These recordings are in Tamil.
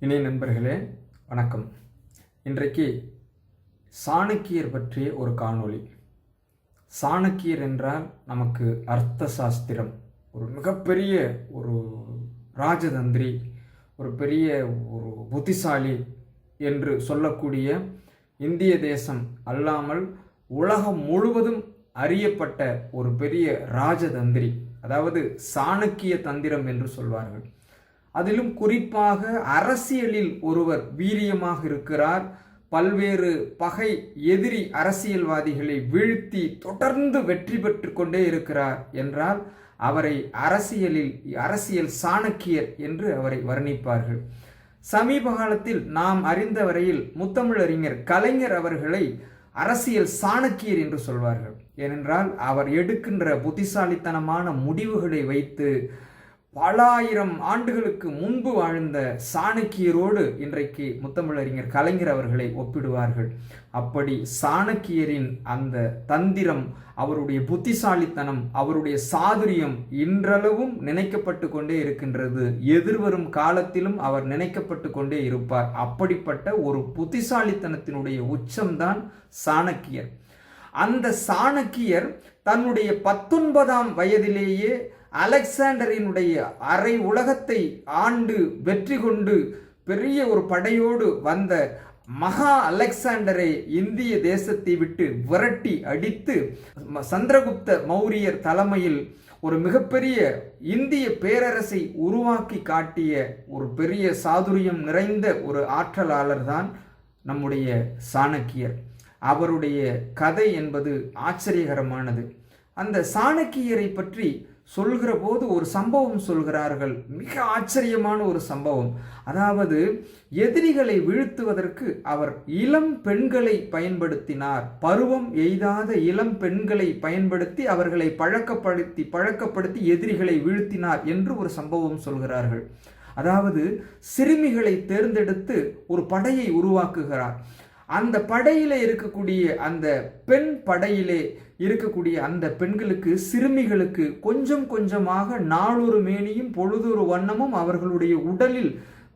இணைய நண்பர்களே வணக்கம். இன்றைக்கு சாணக்கியர் பற்றிய ஒரு காணொளி. சாணக்கியர் என்றால் நமக்கு அர்த்த சாஸ்திரம். ஒரு மிகப்பெரிய ஒரு ராஜதந்திரி ஒரு பெரிய ஒரு புத்திசாலி என்று சொல்லக்கூடிய இந்திய தேசம் அல்லாமல் உலகம் முழுவதும் அறியப்பட்ட ஒரு பெரிய ராஜதந்திரி அதாவது சாணக்கிய தந்திரம் என்று சொல்வார்கள். அதிலும் குறிப்பாக அரசியலில் ஒருவர் வீரியமாக இருக்கிறார். பல்வேறு பகை எதிரி அரசியல்வாதிகளை வீழ்த்தி தொடர்ந்து வெற்றி பெற்று கொண்டே இருக்கிறார் என்றால் அவரை அரசியலில் அரசியல் சாணக்கியர் என்று அவரை வர்ணிப்பார்கள். சமீப காலத்தில் நாம் அறிந்த வரையில் முத்தமிழறிஞர் கலைஞர் அவர்களை அரசியல் சாணக்கியர் என்று சொல்வார்கள். ஏனென்றால் அவர் எடுக்கின்ற புத்திசாலித்தனமான முடிவுகளை வைத்து பல ஆயிரம் ஆண்டுகளுக்கு முன்பு வாழ்ந்த சாணக்கியரோடு இன்றைக்கு முத்தமிழறிஞர் கலைஞர் அவர்களை ஒப்பிடுவார்கள். அப்படி சாணக்கியரின் அந்த தந்திரம் அவருடைய புத்திசாலித்தனம் அவருடைய சாதுரியம் இன்றளவும் நினைக்கப்பட்டு கொண்டே இருக்கின்றது. எதிர்வரும் காலத்திலும் அவர் நினைக்கப்பட்டு கொண்டே இருப்பார். அப்படிப்பட்ட ஒரு புத்திசாலித்தனத்தினுடைய உச்சம்தான் சாணக்கியர். அந்த சாணக்கியர் தன்னுடைய பத்தொன்பதாம் வயதிலேயே அலெக்சாண்டரினுடைய அரை உலகத்தை ஆண்டு வெற்றி கொண்டு பெரிய ஒரு படையோடு வந்த மகா அலெக்சாண்டரை இந்திய தேசத்தை விட்டு விரட்டி அடித்து சந்திரகுப்த மௌரியர் தலைமையில் ஒரு மிகப்பெரிய இந்திய பேரரசை உருவாக்கி காட்டிய ஒரு பெரிய சாதுரியம் நிறைந்த ஒரு ஆற்றலாளர் தான் நம்முடைய சாணக்கியர். அவருடைய கதை என்பது ஆச்சரியகரமானது. அந்த சாணக்கியரை பற்றி சொல்கிற போது ஒரு சம்பவம் சொல்கிறார்கள். மிக ஆச்சரியமான ஒரு சம்பவம். அதாவது எதிரிகளை வீழ்த்துவதற்கு அவர் இளம் பெண்களை பயன்படுத்தினார். பருவம் எய்தாத இளம் பெண்களை பயன்படுத்தி அவர்களை பழக்கப்படுத்தி பழக்கப்படுத்தி எதிரிகளை வீழ்த்தினார் என்று ஒரு சம்பவம் சொல்கிறார்கள். அதாவது சிறுமிகளை தேர்ந்தெடுத்து ஒரு படையை உருவாக்குகிறார். அந்த படையிலே இருக்கக்கூடிய அந்த பெண் படையிலே இருக்கக்கூடிய அந்த பெண்களுக்கு சிறுமிகளுக்கு கொஞ்சம் கொஞ்சமாக நாளொரு மேனியும் பொழுதொரு வண்ணமும் அவர்களுடைய உடலில்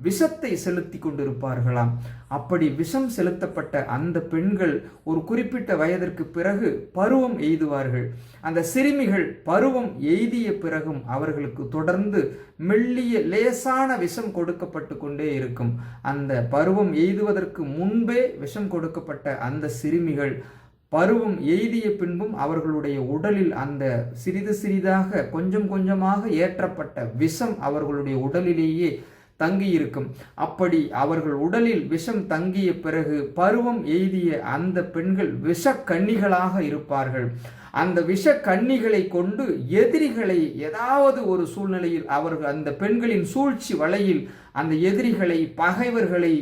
விஷத்தை செலுத்தி கொண்டிருப்பார்களாம். அப்படி விஷம் செலுத்தப்பட்ட அந்த பெண்கள் ஒரு குறிப்பிட்ட வயதிற்கு பிறகு பருவம் எய்துவார்கள். அந்த சிறுமிகள் பருவம் எய்திய பிறகும் அவர்களுக்கு தொடர்ந்து மெல்லிய லேசான விஷம் கொடுக்கப்பட்டு கொண்டே இருக்கும். அந்த பருவம் எய்துவதற்கு முன்பே விஷம் கொடுக்கப்பட்ட அந்த சிறுமிகள் பருவம் எய்திய பின்பும் அவர்களுடைய உடலில் அந்த சிறிது சிறிதாக கொஞ்சம் கொஞ்சமாக ஏற்றப்பட்ட விஷம் அவர்களுடைய உடலிலேயே தங்கியிருக்கும். அப்படி அவர்கள் உடலில் விஷம் தங்கிய பிறகு பருவம் எய்திய அந்த பெண்கள் விஷ கன்னிகளாக இருப்பார்கள். அந்த விஷ கன்னிகளை கொண்டு எதிரிகளை ஏதாவது ஒரு சூழ்நிலையில் அவர்கள் அந்த பெண்களின் சூழ்ச்சி வலையில் அந்த எதிரிகளை பகைவர்களை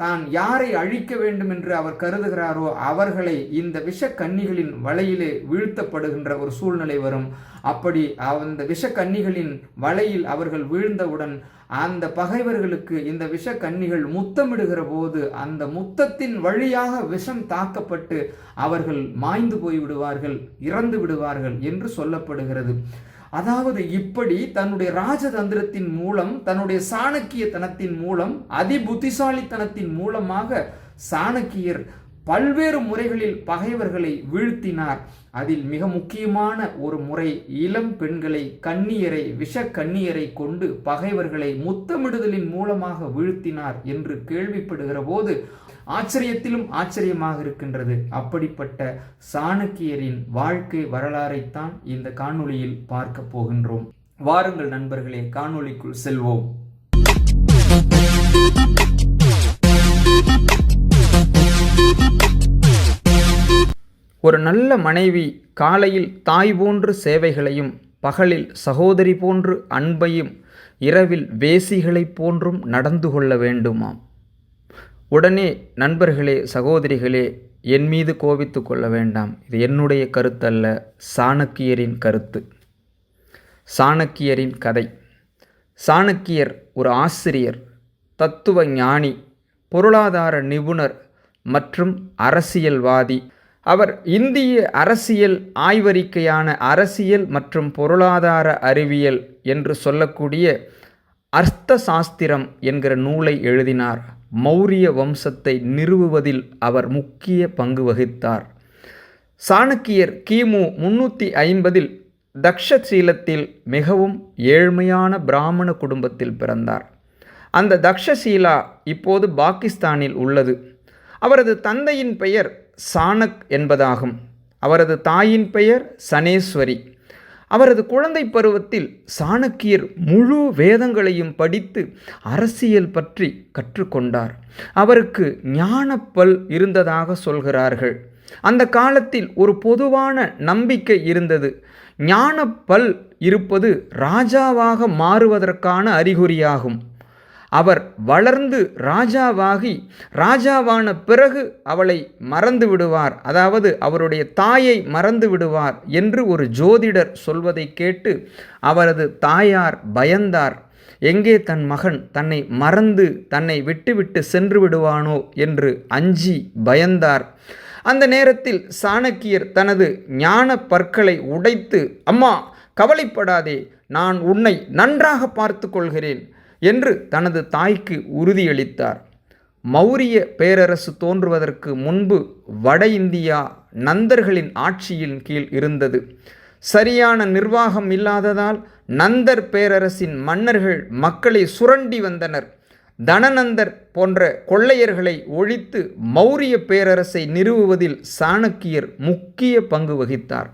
தான் யாரை அழிக்க வேண்டும் என்று அவர் கருதுகிறாரோ அவர்களை இந்த விஷ கன்னிகளின் வலையிலே வீழ்த்தப்படுகின்ற ஒரு சூழ்நிலை வரும். அப்படி அந்த விஷ கன்னிகளின் வலையில் அவர்கள் வீழ்ந்தவுடன் அந்த பகைவர்களுக்கு இந்த விஷ கன்னிகள் முத்தமிடுகிற போது அந்த முத்தத்தின் வழியாக விஷம் தாக்கப்பட்டு அவர்கள் மாய்ந்து போய் விடுவார்கள் இறந்து விடுவார்கள் என்று சொல்லப்படுகிறது. அதாவது இப்படி தன்னுடைய ராஜதந்திரத்தின் மூலம் தன்னுடைய சாணக்கியத்தனத்தின் மூலம் அதிபுத்திசாலித்தனத்தின் மூலமாக சாணக்கியர் பல்வேறு முறைகளில் பகைவர்களை வீழ்த்தினார். அதில் மிக முக்கியமான ஒரு முறை இளம் பெண்களை கண்ணியரை விஷ கண்ணியரை கொண்டு பகைவர்களை முத்தமிடுதலின் மூலமாக வீழ்த்தினார் என்று கேள்விப்படுகிற போது ஆச்சரியத்திலும் ஆச்சரியமாக இருக்கின்றது. அப்படிப்பட்ட சாணக்கியரின் வாழ்க்கை வரலாறைத்தான் இந்த காணொளியில் பார்க்க போகின்றோம். வாருங்கள் நண்பர்களே காணொளிக்குள் செல்வோம். ஒரு நல்ல மனைவி காலையில் தாய் போன்று சேவைகளையும் பகலில் சகோதரி போன்று அன்பையும் இரவில் வேசிகளைப் போன்றும் நடந்து கொள்ள வேண்டுமாம். உடனே நண்பர்களே சகோதரிகளே என் மீது கோபித்து கொள்ள வேண்டாம். இது என்னுடைய கருத்தல்ல சாணக்கியரின் கருத்து. சாணக்கியரின் கதை. சாணக்கியர் ஒரு ஆசிரியர் தத்துவ ஞானி பொருளாதார நிபுணர் மற்றும் அரசியல்வாதி. அவர் இந்திய அரசியல் ஆய்வறிக்கையான அரசியல் மற்றும் பொருளாதார அறிவியல் என்று சொல்லக்கூடிய அர்த்த சாஸ்திரம் என்கிற நூலை எழுதினார். மௌரிய வம்சத்தை நிறுவுவதில் அவர் முக்கிய பங்கு வகித்தார். சாணக்கியர் கிமு முன்னூற்றி ஐம்பதில் தக்ஷசீலத்தில் மிகவும் ஏழ்மையான பிராமண குடும்பத்தில் பிறந்தார். அந்த தக்ஷசீலா இப்போது பாகிஸ்தானில் உள்ளது. அவரது தந்தையின் பெயர் சாணக் என்பதாகும். அவரது தாயின் பெயர் சனேஸ்வரி. அவரது குழந்தை பருவத்தில் சாணக்கியர் முழு வேதங்களையும் படித்து அரசியல் பற்றி கற்றுக்கொண்டார். அவருக்கு ஞானப்பல் இருந்ததாக சொல்கிறார்கள். அந்த காலத்தில் ஒரு பொதுவான நம்பிக்கை இருந்தது. ஞானப்பல் இருப்பது ராஜாவாக மாறுவதற்கான அறிகுறியாகும். அவர் வளர்ந்து ராஜாவாகி ராஜாவான பிறகு அவளை மறந்து விடுவார். அதாவது அவருடைய தாயை மறந்து விடுவார் என்று ஒரு ஜோதிடர் சொல்வதை கேட்டு அவரது தாயார் பயந்தார். எங்கே தன் மகன்? தன்னை மறந்து தன்னை விட்டுவிட்டு சென்று விடுவானோ? என்று அஞ்சி பயந்தார். அந்த நேரத்தில் சாணக்கியர் தனது ஞான பற்களை உடைத்து அம்மா கவலைப்படாதே நான் உன்னை நன்றாக பார்த்து கொள்கிறேன். என்று தனது தாய்க்கு உறுதியளித்தார். மௌரிய பேரரசு தோன்றுவதற்கு முன்பு வட இந்தியா நந்தர்களின் ஆட்சியின் கீழ் இருந்தது. சரியான நிர்வாகம் இல்லாததால் நந்தர் பேரரசின் மன்னர்கள் மக்களை சுரண்டி வந்தனர். தனநந்தர் போன்ற கொள்ளையர்களை ஒழித்து மௌரிய பேரரசை நிறுவுவதில் சாணக்கியர் முக்கிய பங்கு வகித்தார்.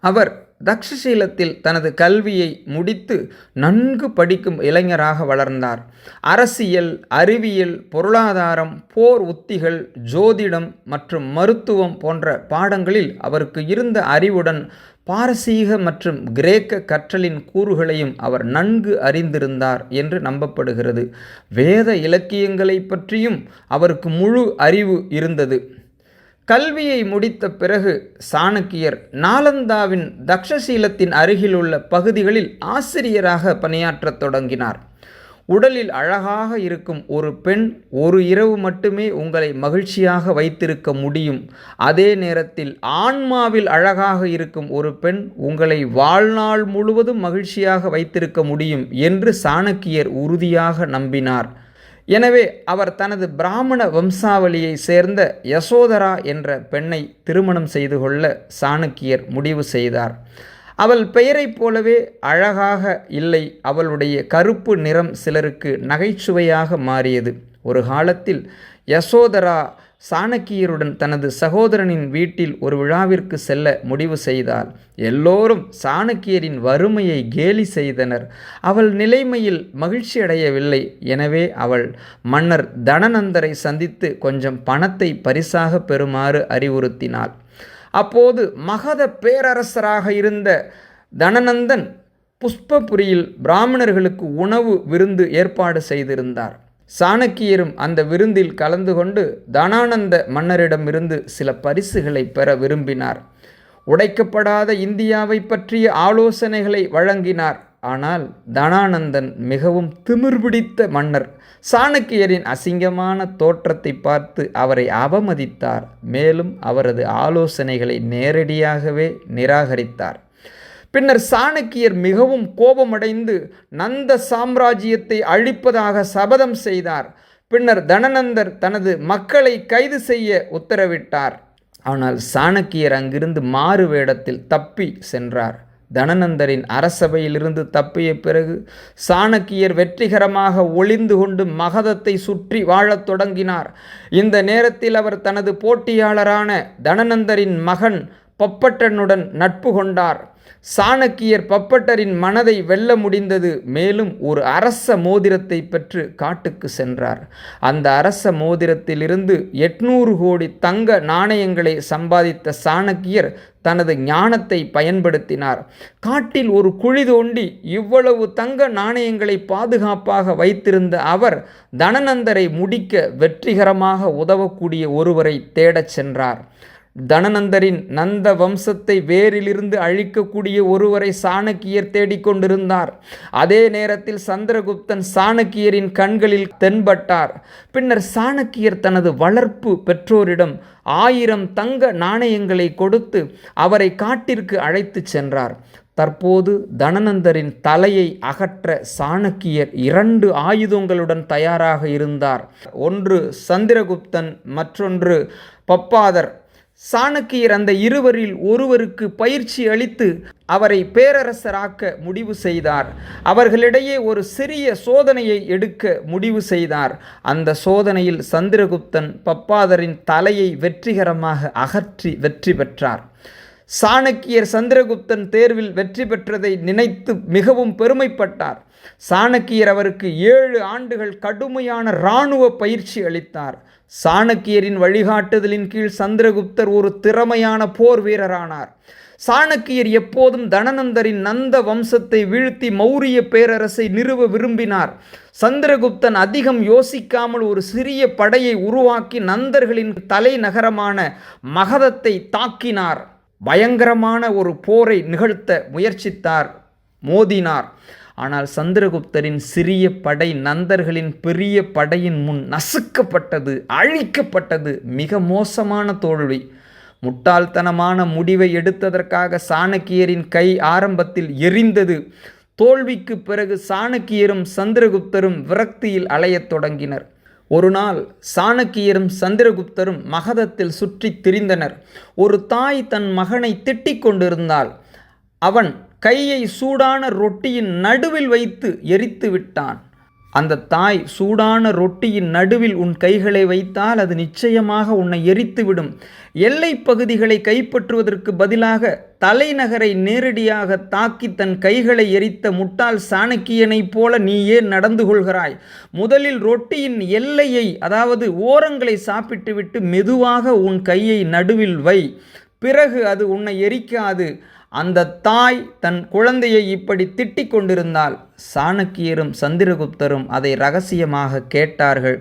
அவர் தக்ஷசீலத்தில் தனது கல்வியை முடித்து நன்கு படிக்கும் இளைஞராக வளர்ந்தார். அரசியல் அறிவியல் பொருளாதாரம் போர் உத்திகள் ஜோதிடம் மற்றும் மருத்துவம் போன்ற பாடங்களில் அவருக்கு இருந்த அறிவுடன் பாரசீக மற்றும் கிரேக்க கற்றலின் கூறுகளையும் அவர் நன்கு அறிந்திருந்தார் என்று நம்பப்படுகிறது. வேத இலக்கியங்களை பற்றியும் அவருக்கு முழு அறிவு இருந்தது. கல்வியை முடித்த பிறகு சாணக்கியர் நாலந்தாவின் தக்ஷசீலத்தின் அருகிலுள்ள பகுதிகளில் ஆசிரியராக பணியாற்றத் தொடங்கினார். உடலில் அழகாக இருக்கும் ஒரு பெண் ஒரு இரவு மட்டுமே உங்களை மகிழ்ச்சியாக வைத்திருக்க முடியும். அதே நேரத்தில் ஆன்மாவில் அழகாக இருக்கும் ஒரு பெண் உங்களை வாழ்நாள் முழுவதும் மகிழ்ச்சியாக வைத்திருக்க முடியும் என்று சாணக்கியர் உறுதியாக நம்பினார். எனவே அவர் தனது பிராமண வம்சாவளியை சேர்ந்த யசோதரா என்ற பெண்ணை திருமணம் செய்து கொள்ள சாணக்கியர் முடிவு செய்தார். அவள் பெயரைப் போலவே அழகாக இல்லை அவளுடைய கருப்பு நிறம் சிலருக்கு நகைச்சுவையாக மாறியது. ஒரு காலத்தில் யசோதரா சாணக்கியருடன் தனது சகோதரனின் வீட்டில் ஒரு விழாவிற்கு செல்ல முடிவு செய்தால் எல்லோரும் சாணக்கியரின் வறுமையை கேலி செய்தனர். அவள் நிலைமையில் மகிழ்ச்சி அடையவில்லை. எனவே அவள் மன்னர் தனநந்தரை சந்தித்து கொஞ்சம் பணத்தை பரிசாக பெறுமாறு அறிவுறுத்தினாள். அப்போது மகத பேரரசராக இருந்த தனநந்தன் புஷ்பபுரியில் பிராமணர்களுக்கு உணவு விருந்து ஏற்பாடு செய்திருந்தார். சாணக்கியரும் அந்த விருந்தில் கலந்து கொண்டு தனானந்த மன்னரிடமிருந்து சில பரிசுகளை பெற விரும்பினார். உடைக்கப்படாத இந்தியாவை பற்றிய ஆலோசனைகளை வழங்கினார். ஆனால் தனானந்தன் மிகவும் திமிர் பிடித்த மன்னர். சாணக்கியரின் அசிங்கமான தோற்றத்தை பார்த்து அவரை அவமதித்தார். மேலும் அவரது ஆலோசனைகளை நேரடியாகவே நிராகரித்தார். பின்னர் சாணக்கியர் மிகவும் கோபமடைந்து நந்த சாம்ராஜ்யத்தை அழிப்பதாக சபதம் செய்தார். பின்னர் தனநந்தர் தனது மக்களை கைது செய்ய உத்தரவிட்டார். ஆனால் சாணக்கியர் அங்கிருந்து மாறு வேடத்தில் தப்பி சென்றார். தனநந்தரின் அரசபையிலிருந்து தப்பிய பிறகு சாணக்கியர் வெற்றிகரமாக ஒளிந்து கொண்டு மகதத்தை சுற்றி வாழத் தொடங்கினார். இந்த நேரத்தில் அவர் தனது போட்டியாளரான தனநந்தரின் மகன் பப்பட்டனுடன் நட்பு கொண்டார். சாணக்கியர் பப்பட்டரின் மனதை வெல்ல முடிந்தது. மேலும் ஒரு அரச மோதிரத்தை பெற்று காட்டுக்கு சென்றார். அந்த அரச மோதிரத்திலிருந்து எட்நூறு கோடி தங்க நாணயங்களை சம்பாதித்த சாணக்கியர் தனது ஞானத்தை பயன்படுத்தினார். காட்டில் ஒரு குழி தோண்டி இவ்வளவு தங்க நாணயங்களை பாதுகாப்பாக வைத்திருந்த அவர் தனநந்தரை முடிக்க வெற்றிகரமாக உதவக்கூடிய ஒருவரை தேடச் சென்றார். தனநந்தரின் நந்த வம்சத்தை வேரிலிருந்து அழிக்கக்கூடிய ஒருவரை சாணக்கியர் தேடிக்கொண்டிருந்தார் அதே நேரத்தில் சந்திரகுப்தன் சாணக்கியரின் கண்களில் தென்பட்டார். பின்னர் சாணக்கியர் தனது வளர்ப்பு பெற்றோரிடம் ஆயிரம் தங்க நாணயங்களை கொடுத்து அவரை காட்டிற்கு அழைத்து சென்றார். தற்போது தனநந்தரின் தலையை அகற்ற சாணக்கியர் இரண்டு ஆயுதங்களுடன் தயாராக இருந்தார். ஒன்று சந்திரகுப்தன் மற்றொன்று பப்பாதர். சாணக்கியர் அந்த இருவரில் ஒருவருக்கு பயிற்சி அளித்து அவரை பேரரசராக்க முடிவு செய்தார். அவர்களிடையே ஒரு சிறிய சோதனையை எடுக்க முடிவு செய்தார். அந்த சோதனையில் சந்திரகுப்தன் பப்பாதரின் தலையை வெற்றிகரமாக அகற்றி வெற்றி பெற்றார். சாணக்கியர் சந்திரகுப்தன் தேர்வில் வெற்றி பெற்றதை நினைத்து மிகவும் பெருமைப்பட்டார். சாணக்கியர் அவருக்கு ஏழு ஆண்டுகள் கடுமையான இராணுவ பயிற்சி அளித்தார். சாணக்கியரின் வழிகாட்டுதலின் கீழ் சந்திரகுப்தர் ஒரு திறமையான போர் வீரரானார். சாணக்கியர் எப்போதும் தனநந்தரின் நந்த வம்சத்தை வீழ்த்தி மௌரிய பேரரசை நிறுவ விரும்பினார். சந்திரகுப்தன் அதிகம் யோசிக்காமல் ஒரு சிறிய படையை உருவாக்கி நந்தர்களின் தலைநகரமான மகதத்தை தாக்கினார். பயங்கரமான ஒரு போரை நிகழ்த்த முயற்சித்தார் மோதினார். ஆனால் சந்திரகுப்தரின் சிறிய படை நந்தர்களின் பெரிய படையின் முன் நசுக்கப்பட்டது அழிக்கப்பட்டது மிக மோசமான தோல்வி. முட்டாள்தனமான முடிவை எடுத்ததற்காக சாணக்கியரின் கை ஆரம்பத்தில் எரிந்தது. தோல்விக்கு பிறகு சாணக்கியரும் சந்திரகுப்தரும் விரக்தியில் அலையத் தொடங்கினர். ஒரு நாள் சாணக்கியரும் சந்திரகுப்தரும் மகதத்தில் சுற்றித் திரிந்தனர். ஒரு தாய் தன் மகனை திட்டிக் கொண்டிருந்தாள். அவன் கையை சூடான ரொட்டியின் நடுவில் வைத்து எரித்து விட்டான். அந்த தாய் சூடான ரொட்டியின் நடுவில் உன் கைகளை வைத்தால் அது நிச்சயமாக உன்னை எரித்துவிடும். எல்லைப் பகுதிகளை கைப்பற்றுவதற்கு பதிலாக தலைநகரை நேரடியாக தாக்கி தன் கைகளை எரித்த முட்டாள் சாணக்கியனைப் போல நீ ஏன் நடந்து கொள்கிறாய். முதலில் ரொட்டியின் எல்லையை அதாவது ஓரங்களை சாப்பிட்டுவிட்டு மெதுவாக உன் கையை நடுவில் வை. பிறகு அது உன்னை எரிக்காது. அந்த தாய் தன் குழந்தையை இப்படி திட்டிக் கொண்டிருந்தால் சாணக்கியரும் சந்திரகுப்தரும் அதை ரகசியமாக கேட்டார்கள்.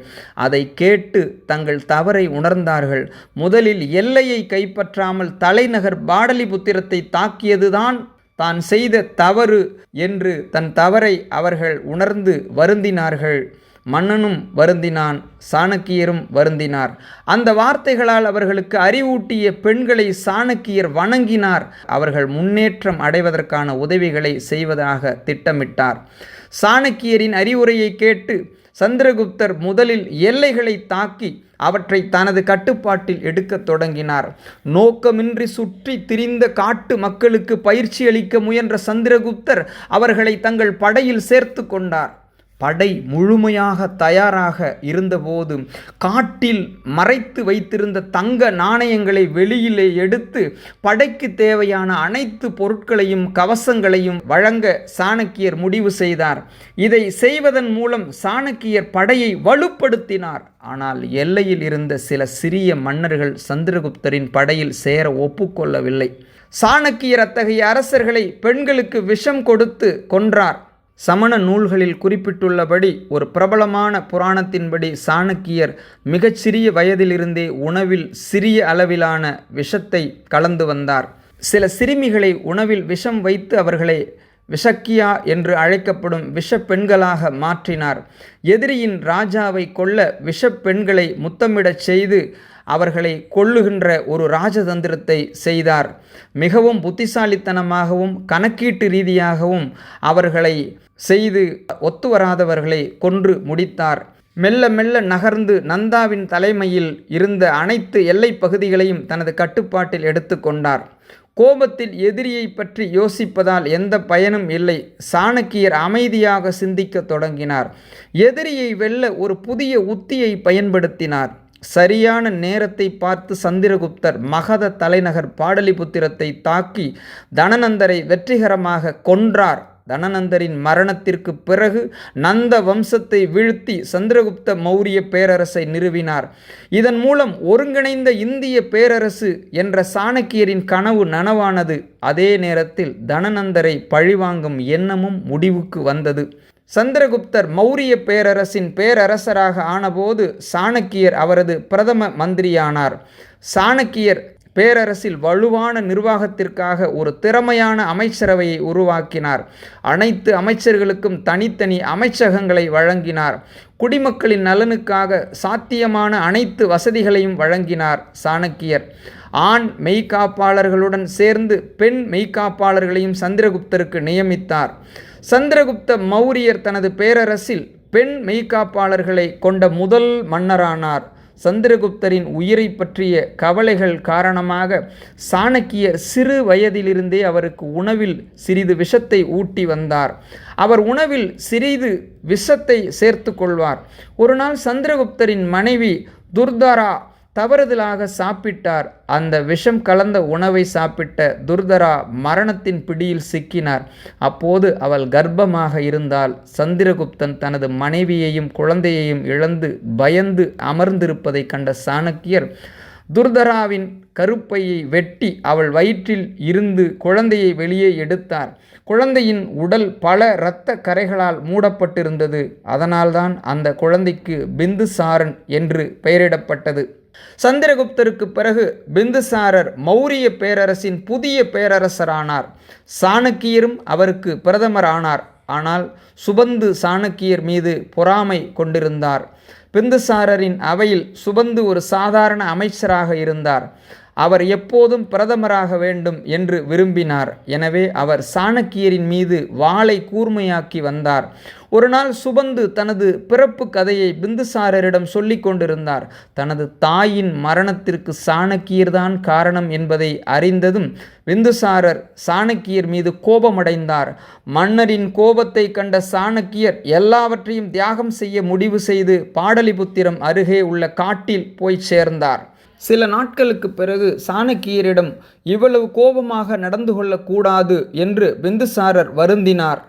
அதை கேட்டு தங்கள் தவறை உணர்ந்தார்கள். முதலில் எல்லையை கைப்பற்றாமல் தலைநகர் பாடலிபுத்திரத்தை தாக்கியதுதான் தான் செய்த தவறு என்று தன் தவறை அவர்கள் உணர்ந்து வருந்தினார்கள். மன்னனும் வருந்தினான் சாணக்கியரும் வருந்தினார். அந்த வார்த்தைகளால் அவர்களுக்கு அறிவூட்டிய பெண்களை சாணக்கியர் வணங்கினார். அவர்கள் முன்னேற்றம் அடைவதற்கான உதவிகளை செய்வதாக திட்டமிட்டார். சாணக்கியரின் அறிவுரையை கேட்டு சந்திரகுப்தர் முதலில் எல்லைகளை தாக்கி அவற்றை தனது கட்டுப்பாட்டில் எடுக்கத் தொடங்கினார். நோக்கமின்றி சுற்றி திரிந்த காட்டு மக்களுக்கு பயிற்சி அளிக்க முயன்ற சந்திரகுப்தர் அவர்களை தங்கள் படையில் சேர்த்து கொண்டார். படை முழுமையாக தயாராக இருந்தபோது காட்டில் மறைத்து வைத்திருந்த தங்க நாணயங்களை வெளியிலே எடுத்து படைக்கு தேவையான அனைத்து பொருட்களையும் கவசங்களையும் வழங்க சாணக்கியர் முடிவு செய்தார். இதை செய்வதன் மூலம் சாணக்கியர் படையை வலுப்படுத்தினார். ஆனால் எல்லையில் இருந்த சில சிறிய மன்னர்கள் சந்திரகுப்தரின் படையில் சேர ஒப்புக்கொள்ளவில்லை. சாணக்கியர் அத்தகைய அரசர்களை பெண்களுக்கு விஷம் கொடுத்து கொன்றார். சமண நூல்களில் குறிப்பிட்டுள்ளபடி ஒரு பிரபலமான புராணத்தின்படி சாணக்கியர் மிகச்சிறிய வயதிலிருந்தே உணவில் சிறிய அளவிலான விஷத்தை கலந்து வந்தார். சில சிறுமிகளை உணவில் விஷம் வைத்து அவர்களை விஷக்கியா என்று அழைக்கப்படும் விஷப்பெண்களாக மாற்றினார். எதிரியின் ராஜாவை கொல்ல விஷப்பெண்களை முத்தமிடச் செய்து அவர்களை கொள்ளுகின்ற ஒரு ராஜதந்திரத்தை செய்தார். மிகவும் புத்திசாலித்தனமாகவும் கணக்கீட்டு ரீதியாகவும் அவர்களை செய்து ஒத்து வராதவர்களை கொன்று முடித்தார். மெல்ல மெல்ல நகர்ந்து நந்தாவின் தலைமையில் இருந்த அனைத்து எல்லைப் பகுதிகளையும் தனது கட்டுப்பாட்டில் எடுத்துக்கொண்டார் கோபத்தில் எதிரியை பற்றி யோசிப்பதால் எந்த பயனும் இல்லை. சாணக்கியர் அமைதியாக சிந்திக்க தொடங்கினார். எதிரியை வெல்ல ஒரு புதிய உத்தியை பயன்படுத்தினார். சரியான நேரத்தை பார்த்து சந்திரகுப்தர் மகத தலைநகர் பாடலிபுத்திரத்தை தாக்கி தனநந்தரை வெற்றிகரமாக கொன்றார். தனநந்தரின் மரணத்திற்கு பிறகு நந்த வம்சத்தை வீழ்த்தி சந்திரகுப்த மௌரிய பேரரசை நிறுவினார். இதன் மூலம் ஒருங்கிணைந்த இந்திய பேரரசு என்ற சாணக்கியரின் கனவு நனவானது. அதே நேரத்தில் தனநந்தரை பழிவாங்கும் எண்ணமும் முடிவுக்கு வந்தது. சந்திரகுப்தர் மௌரிய பேரரசின் பேரரசராக ஆனபோது சாணக்கியர் அவரது பிரதம மந்திரியானார். சாணக்கியர் பேரரசில் வலுவான நிர்வாகத்திற்காக ஒரு திறமையான அமைச்சரவையை உருவாக்கினார். அனைத்து அமைச்சர்களுக்கும் தனித்தனி அமைச்சகங்களை வழங்கினார். குடிமக்களின் நலனுக்காக சாத்தியமான அனைத்து வசதிகளையும் வழங்கினார் சாணக்கியர். ஆண் மெய்காப்பாளர்களுடன் சேர்ந்து பெண் மெய்காப்பாளர்களையும் சந்திரகுப்தருக்கு நியமித்தார். சந்திரகுப்த மௌரியர் தனது பேரரசில் பெண் மெய்காப்பாளர்களை கொண்ட முதல் மன்னரானார். சந்திரகுப்தரின் உயிரை பற்றிய கவலைகள் காரணமாக சாணக்கியர் சிறு வயதிலிருந்தே அவருக்கு உணவில் சிறிது விஷத்தை ஊட்டி வந்தார். அவர் உணவில் சிறிது விஷத்தை சேர்த்து கொள்வார். ஒரு நாள் சந்திரகுப்தரின் மனைவி துர்தாரா தவறுதலாக சாப்பிட்டார். அந்த விஷம் கலந்த உணவை சாப்பிட்ட துர்தரா மரணத்தின் பிடியில் சிக்கினார். அப்போது அவள் கர்ப்பமாக இருந்தால் சந்திரகுப்தன் தனது மனைவியையும் குழந்தையையும் இழந்து பயந்து அமர்ந்திருப்பதை கண்ட சாணக்கியர் துர்தராவின் கருப்பையை வெட்டி அவள் வயிற்றில் இருந்து குழந்தையை வெளியே எடுத்தார். குழந்தையின் உடல் பல இரத்த கரைகளால் மூடப்பட்டிருந்தது. அதனால்தான் அந்த குழந்தைக்கு பிந்துசாரன் என்று பெயரிடப்பட்டது. சந்திரகுப்தருக்கு பிறகு பிந்துசாரர் மௌரிய பேரரசின் புதிய பேரரசரானார். சாணக்கியரும் அவருக்கு பிரதமர் ஆனார் ஆனால் சுபந்து சாணக்கியர் மீது பொறாமை கொண்டிருந்தார். பிந்துசாரரின் அவையில் சுபந்து ஒரு சாதாரண அமைச்சராக இருந்தார். அவர் எப்போதும் பிரதமராக வேண்டும் என்று விரும்பினார். எனவே அவர் சாணக்கியரின் மீது வாளை கூர்மையாக்கி வந்தார். ஒரு நாள் சுபந்து தனது பிறப்பு கதையை பிந்துசாரரிடம் சொல்லி கொண்டிருந்தார். தனது தாயின் மரணத்திற்கு சாணக்கியர்தான் காரணம் என்பதை அறிந்ததும் பிந்துசாரர் சாணக்கியர் மீது கோபமடைந்தார். மன்னரின் கோபத்தை கண்ட சாணக்கியர் எல்லாவற்றையும் தியாகம் செய்ய முடிவு செய்து பாடலிபுத்திரம் அருகே உள்ள காட்டில் போய் சேர்ந்தார். சில நாட்களுக்கு பிறகு சாணக்கியரிடம் இவ்வளவு கோபமாக நடந்து கொள்ளக்கூடாது என்று பிந்துசாரர் வருந்தினார்.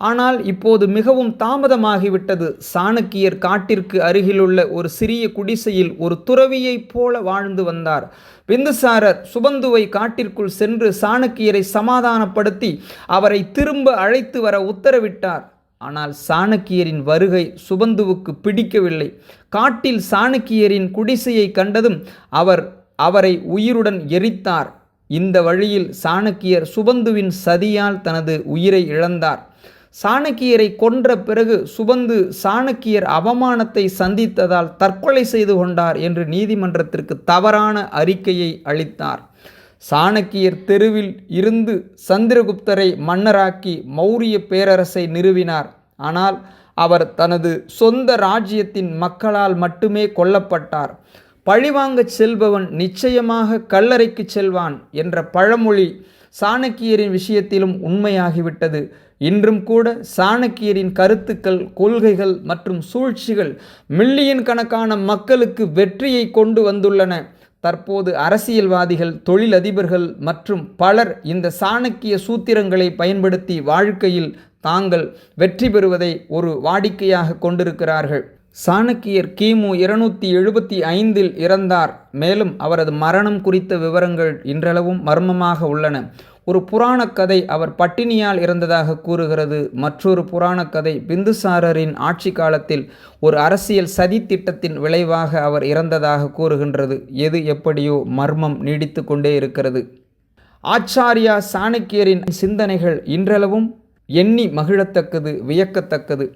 ஆனால் இப்போது மிகவும் தாமதமாகிவிட்டது. சாணக்கியர் காட்டிற்கு அருகிலுள்ள ஒரு சிறிய குடிசையில் ஒரு துறவியைப் போல வாழ்ந்து வந்தார். பிந்துசாரர் சுபந்துவை காட்டிற்குள் சென்று சாணக்கியரை சமாதானப்படுத்தி அவரை திரும்ப அழைத்து வர உத்தரவிட்டார். ஆனால் சாணக்கியரின் வருகை சுபந்துவுக்கு பிடிக்கவில்லை. காட்டில் சாணக்கியரின் குடிசையை கண்டதும் அவர் அவரை உயிருடன் எரித்தார். இந்த வழியில் சாணக்கியர் சுபந்துவின் சதியால் தனது உயிரை இழந்தார். சாணக்கியரை கொன்ற பிறகு சுபந்து சாணக்கியர் அவமானத்தை சந்தித்ததால் தற்கொலை செய்து கொண்டார் என்று நீதிமன்றத்திற்கு தவறான அறிக்கையை அளித்தார். சாணக்கியர் தெருவில் இருந்து சந்திரகுப்தரை மன்னராக்கி மௌரிய பேரரசை நிறுவினார். ஆனால் அவர் தனது சொந்த ராஜ்யத்தின் மக்களால் மட்டுமே கொல்லப்பட்டார். பழிவாங்கச் செல்பவன் நிச்சயமாக கல்லறைக்கு செல்வான் என்ற பழமொழி சாணக்கியரின் விஷயத்திலும் உண்மையாகிவிட்டது. இன்றும் கூட சாணக்கியரின் கருத்துக்கள் கொள்கைகள் மற்றும் சூழ்ச்சிகள் மில்லியன் கணக்கான மக்களுக்கு வெற்றியை கொண்டு வந்துள்ளன. தற்போது அரசியல்வாதிகள் தொழிலதிபர்கள் மற்றும் பலர் இந்த சாணக்கிய சூத்திரங்களை பயன்படுத்தி வாழ்க்கையில் தாங்கள் வெற்றி பெறுவதை ஒரு வாடிக்கையாக கொண்டிருக்கிறார்கள். சாணக்கியர் கிமு இருநூத்தி எழுபத்தி ஐந்தில் இறந்தார். மேலும் அவரது மரணம் குறித்த விவரங்கள் இன்றளவும் மர்மமாக உள்ளன. ஒரு புராணக் கதை அவர் பட்டினியால் இறந்ததாக கூறுகிறது. மற்றொரு புராணக் கதை பிந்துசாரரின் ஆட்சி காலத்தில் ஒரு அரசியல் சதி திட்டத்தின் விளைவாக அவர் இறந்ததாக கூறுகின்றது. எது எப்படியோ மர்மம் நீடித்து கொண்டே இருக்கிறது. ஆச்சாரியா சாணக்கியரின் சிந்தனைகள் இன்றளவும் எண்ணி மகிழத்தக்கது வியக்கத்தக்கது.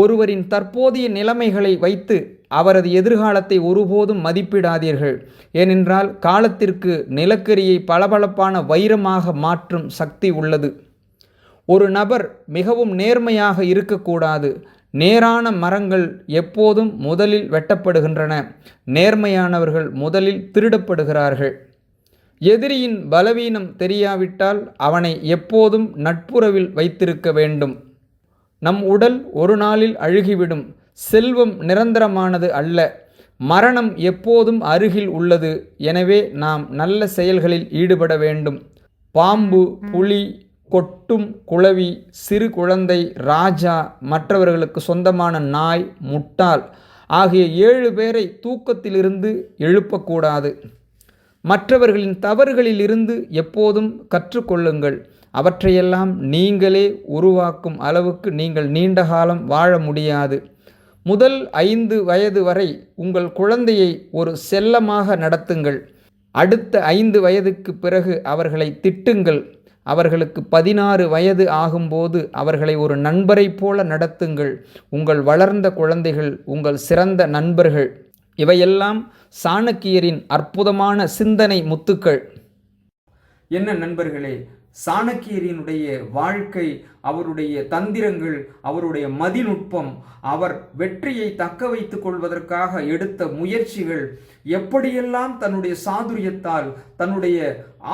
ஒருவரின் தற்போதைய நிலைமைகளை வைத்து அவரது எதிர்காலத்தை ஒருபோதும் மதிப்பிடாதீர்கள். ஏனென்றால் காலத்திற்கு நிலக்கரியை பளபளப்பான வைரமாக மாற்றும் சக்தி உள்ளது. ஒரு நபர் மிகவும் நேர்மையாக இருக்கக்கூடாது. நேரான மரங்கள் எப்போதும் முதலில் வெட்டப்படுகின்றன. நேர்மையானவர்கள் முதலில் திருடப்படுகிறார்கள். எதிரியின் பலவீனம் தெரியாவிட்டால் அவனை எப்போதும் நட்புறவில் வைத்திருக்க வேண்டும். நம் உடல் ஒரு நாளில் அழுகிவிடும். செல்வம் நிரந்தரமானது அல்ல. மரணம் எப்போதும் அருகில் உள்ளது. எனவே நாம் நல்ல செயல்களில் ஈடுபட வேண்டும். பாம்பு புலி கொட்டும் குளவி சிறு குழந்தை ராஜா மற்றவர்களுக்கு சொந்தமான நாய் முட்டாள் ஆகிய ஏழு பேரை தூக்கத்திலிருந்து எழுப்பக்கூடாது. மற்றவர்களின் தவறுகளிலிருந்து எப்போதும் கற்றுக்கொள்ளுங்கள். அவற்றையெல்லாம் நீங்களே உருவாக்கும் அளவுக்கு நீங்கள் நீண்ட காலம் வாழ முடியாது. முதல் ஐந்து வயது வரை உங்கள் குழந்தையை ஒரு செல்லமாக நடத்துங்கள். அடுத்த ஐந்து வயதுக்கு பிறகு அவர்களை திட்டுங்கள். அவர்களுக்கு பதினாறு வயது ஆகும்போது அவர்களை ஒரு நண்பரைப் போல நடத்துங்கள். உங்கள் வளர்ந்த குழந்தைகள் உங்கள் சிறந்த நண்பர்கள். இவையெல்லாம் சாணக்கியரின் அற்புதமான சிந்தனை முத்துக்கள். என்ன நண்பர்களே சாணக்கியரினுடைய வாழ்க்கை அவருடைய தந்திரங்கள் அவருடைய மதிநுட்பம் அவர் வெற்றியை தக்க வைத்துக் கொள்வதற்காக எடுத்த முயற்சிகள் எப்படியெல்லாம் தன்னுடைய சாதுரியத்தால் தன்னுடைய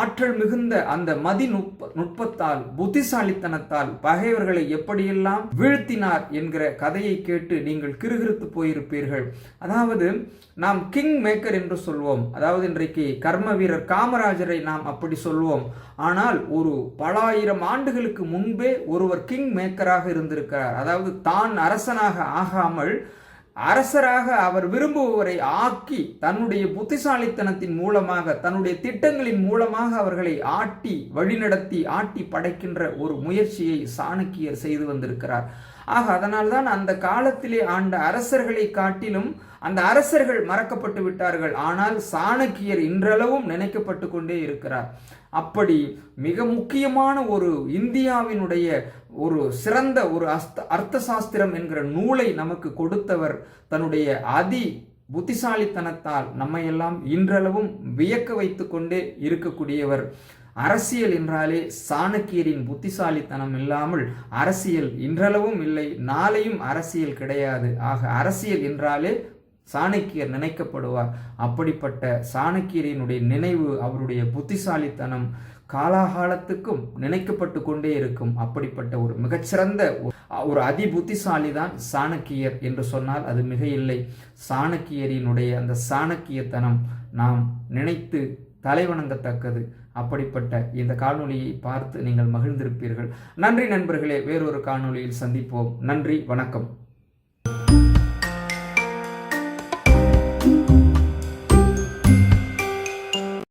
ஆற்றல் மிகுந்த அந்த மதிநுட்ப நுட்பத்தால் புத்திசாலித்தனத்தால் பகைவர்களை எப்படியெல்லாம் வீழ்த்தினார் என்கிற கதையை கேட்டு நீங்கள் கிறுகிறுத்து போயிருப்பீர்கள். அதாவது நாம் கிங் மேக்கர் என்று சொல்வோம். அதாவது இன்றைக்கு கர்ம வீரர் காமராஜரை நாம் அப்படி சொல்வோம். ஆனால் ஒரு பல ஆயிரம் ஆண்டுகளுக்கு முன்பே ஒரு ஒருவர் கிங் மேக்கராக இருந்திருக்கிறார். அதாவது தான் அரசனாக ஆகாமல் அரசராக அவர் விரும்புபவரை ஆக்கி தன்னுடைய புத்திசாலித்தனத்தின் மூலமாக தன்னுடைய திட்டங்களின் மூலமாக அவர்களை ஆட்டி வழிநடத்தி ஆட்டி படைக்கின்ற ஒரு முயற்சியை சாணக்கியர் செய்து வந்திருக்கிறார். ஆக அதனால்தான் அந்த காலத்திலே ஆண்ட அரசர்களை காட்டிலும் அந்த அரசர்கள் மறக்கப்பட்டு விட்டார்கள். ஆனால் சாணக்கியர் இன்றளவும் நினைக்கப்பட்டு கொண்டே இருக்கிறார். அப்படி மிக முக்கியமான ஒரு இந்தியாவினுடைய ஒரு சிறந்த ஒரு அஸ்த அர்த்த சாஸ்திரம் என்கிற நூலை நமக்கு கொடுத்தவர் தன்னுடைய அதி புத்திசாலித்தனத்தால் நம்மையெல்லாம் இன்றளவும் வியக்க வைத்து கொண்டே இருக்கக்கூடியவர். அரசியல் என்றாலே சாணக்கியரின் புத்திசாலித்தனம் இல்லாமல் அரசியல் இன்றளவும் இல்லை. நாளையும் அரசியல் கிடையாது. ஆக அரசியல் என்றாலே சாணக்கியர் நினைக்கப்படுவார். அப்படிப்பட்ட சாணக்கியரினுடைய நினைவு அவருடைய புத்திசாலித்தனம் காலாகாலத்துக்கும் நினைக்கப்பட்டு கொண்டே இருக்கும். அப்படிப்பட்ட ஒரு மிகச்சிறந்த ஒரு அதி புத்திசாலி தான் சாணக்கியர் என்று சொன்னால் அது மிக இல்லை சாணக்கியரினுடைய அந்த சாணக்கியத்தனம் நாம் நினைத்து தலைவணங்கத்தக்கது. அப்படிப்பட்ட இந்த காணொளியை பார்த்து நீங்கள் மகிழ்ந்திருப்பீர்கள். நன்றி நண்பர்களே வேறொரு காணொளியில் சந்திப்போம். நன்றி வணக்கம்.